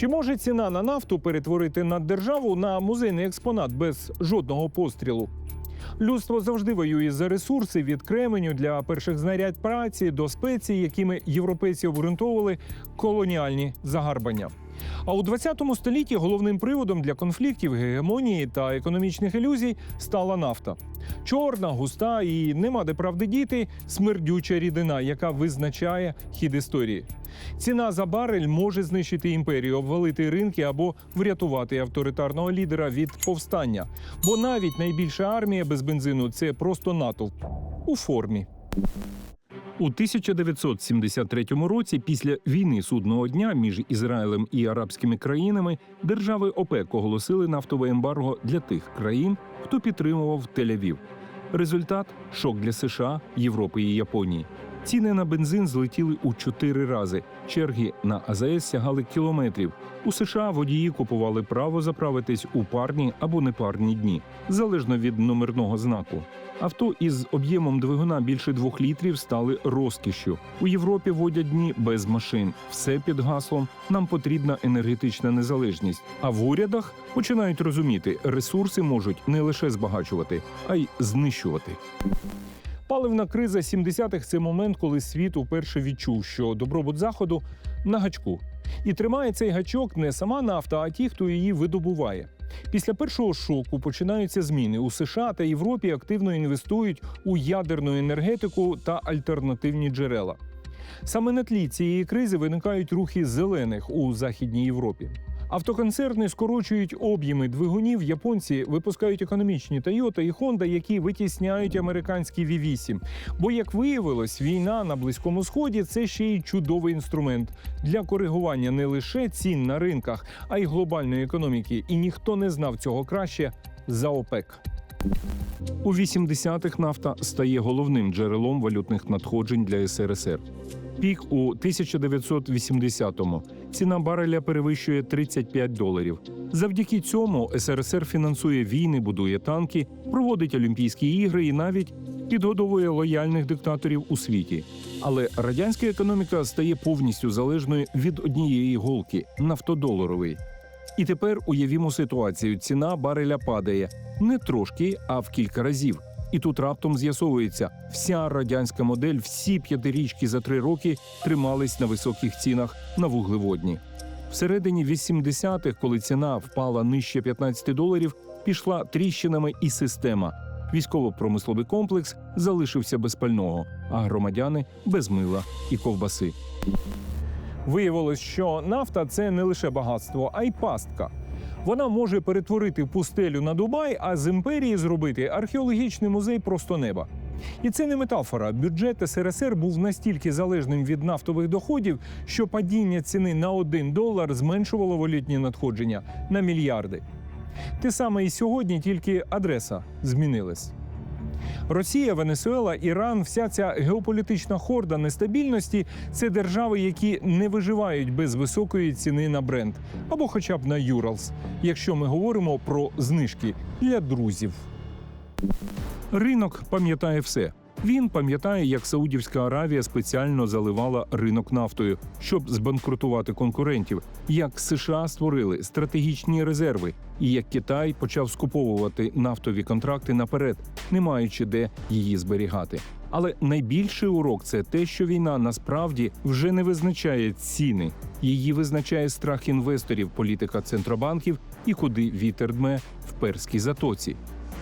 Чи може ціна на нафту перетворити наддержаву на музейний експонат без жодного пострілу? Людство завжди воює за ресурси від кременю для перших знарядь праці до спецій, якими європейці обґрунтовували колоніальні загарбання. А у 20 столітті головним приводом для конфліктів, гегемонії та економічних ілюзій стала нафта. Чорна, густа і нема де правди діти смердюча рідина, яка визначає хід історії. Ціна за барель може знищити імперію, обвалити ринки або врятувати авторитарного лідера від повстання. Бо навіть найбільша армія без бензину це просто натовп у формі. У 1973 році, після війни судного дня між Ізраїлем і арабськими країнами, держави ОПЕК оголосили нафтове ембарго для тих країн, хто підтримував Тель-Авів. Результат шок для США, Європи і Японії. Ціни на бензин злетіли у чотири рази. Черги на АЗС сягали кілометрів. У США водії купували право заправитись у парні або непарні дні, залежно від номерного знаку. Авто із об'ємом двигуна більше двох літрів стали розкішшю. У Європі водять дні без машин. Все під гаслом нам потрібна енергетична незалежність. А в урядах починають розуміти, ресурси можуть не лише збагачувати, а й знищувати. Паливна криза 70-х – це момент, коли світ уперше відчув, що добробут заходу на гачку. І тримає цей гачок не сама нафта, а ті, хто її видобуває. Після першого шоку починаються зміни. У США та Європі активно інвестують у ядерну енергетику та альтернативні джерела. Саме на тлі цієї кризи виникають рухи зелених у Західній Європі. Автоконцерни скорочують об'єми двигунів. Японці випускають економічні Toyota і Honda, які витісняють американські V8. Бо, як виявилось, війна на близькому сході це ще й чудовий інструмент для коригування не лише цін на ринках, а й глобальної економіки. І ніхто не знав цього краще за ОПЕК. У 80-х нафта стає головним джерелом валютних надходжень для СРСР. Пік у 1980-му. Ціна бареля перевищує 35 доларів. Завдяки цьому СРСР фінансує війни, будує танки, проводить Олімпійські ігри і навіть підгодовує лояльних диктаторів у світі. Але радянська економіка стає повністю залежною від однієї голки нафтодоларової. І тепер уявімо ситуацію: ціна бареля падає не трошки, а в кілька разів. І тут раптом з'ясовується, вся радянська модель, всі п'ятирічки за три роки тримались на високих цінах на вуглеводні. Всередині 80-х, коли ціна впала нижче 15 доларів, пішла тріщинами і система. Військово-промисловий комплекс залишився без пального, а громадяни без мила і ковбаси. Виявилось, що нафта це не лише багатство, а й пастка. Вона може перетворити пустелю на Дубай, а з імперії зробити археологічний музей просто неба. І це не метафора. Бюджет СРСР був настільки залежним від нафтових доходів, що падіння ціни на 1 долар зменшувало валютні надходження на мільярди. Те саме і сьогодні, тільки адреса змінилась. Росія, Венесуела, Іран, вся ця геополітична хорда нестабільності це держави, які не виживають без високої ціни на бренд або хоча б на Юралс, якщо ми говоримо про знижки для друзів. Ринок пам'ятає все. Він пам'ятає, як Саудівська Аравія спеціально заливала ринок нафтою, щоб збанкрутувати конкурентів, як США створили стратегічні резерви, і як Китай почав скуповувати нафтові контракти наперед, не маючи де її зберігати. Але найбільший урок це те, що війна насправді вже не визначає ціни. Її визначає страх інвесторів, політика центробанків і куди вітер дме в перській затоці.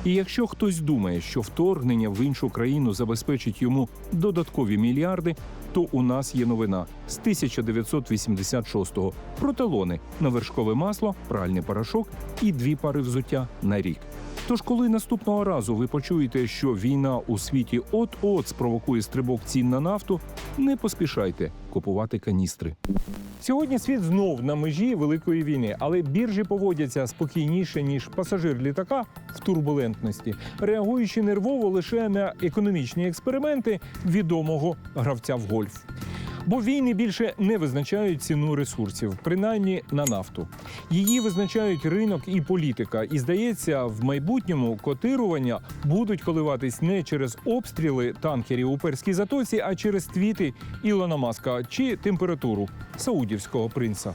І якщо хтось думає, що вторгнення в іншу країну забезпечить йому додаткові мільярди, то у нас є новина з 1986-го про талони на вершкове масло, пральний порошок і дві пари взуття на рік. Тож, коли наступного разу ви почуєте, що війна у світі от-от спровокує стрибок цін на нафту, не поспішайте купувати каністри. Сьогодні світ знов на межі великої війни, але біржі поводяться спокійніше ніж пасажир літака в турбулентності, реагуючи нервово лише на економічні експерименти відомого гравця в гольф. Бо війни більше не визначають ціну ресурсів, принаймні на нафту. Її визначають ринок і політика. І здається, в майбутньому котирування будуть коливатись не через обстріли танкерів у перській затоці, а через твіти Ілона Маска чи температуру саудівського принца.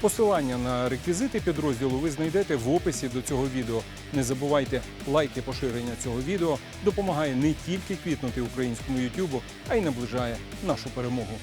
Посилання на реквізити підрозділу ви знайдете в описі до цього відео. Не забувайте, лайк і поширення цього відео допомагає не тільки квітнути українському Ютубу, а й наближає нашу перемогу.